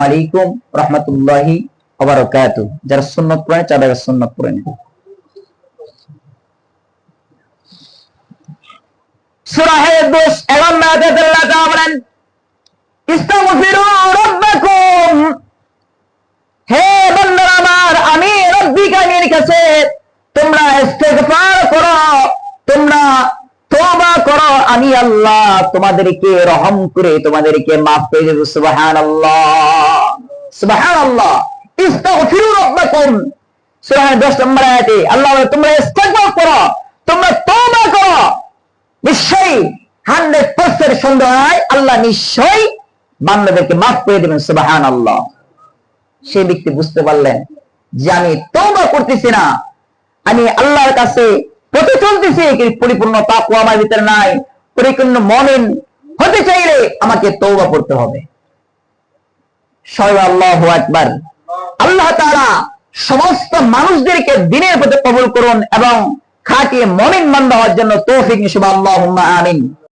আলাইকুম রহমতুল্লাহি ওবারাকাতু যারা সুন্নত পড়েন তারা সুন্নত পড়ে নেন সূরা দোষ এবং নাজাত আল্লাহ তাআলা বলেন ইস্তাগফিরু রাব্বাকুম হে বান্দারা আমার আমি রব্বিকানির কাছে তোমরা ইস্তেগফার আমি আল্লাহ, তোমাদেরকে রহম করে, তোমাদেরকে maaf করে দেব ইস্তাগফিরু রাব্বাকুম। সূরা 10 নম্বর আয়াতে আল্লাহ বলে, তোমরা করো, তোমরা তওবা করো। নিশ্চয়ই 100% সন্দেহ নাই আল্লাহ নিশ্চয়ই বান্দাদেরকে maaf করে দেবেন, সুবহানাল্লাহ। সেই ব্যক্তি বুঝতে পারলেন যে আমি তওবা করতেছি না। আমি আল্লাহর কাছে পথে চলতেছি পরিপূর্ণ তাকু আমার ভিতরে নাই। পরিপূর্ণ মমিন হতে চাইলে আমাকে তৌবা করতে হবে। আল্লাহ আকবার। আল্লাহ তারা সমস্ত মানুষদেরকে দিনের প্রতি কবল করুন এবং খাটিয়ে মমিন মান হওয়ার জন্য তৌফিক নিশুবা আল্লাহ আমিন।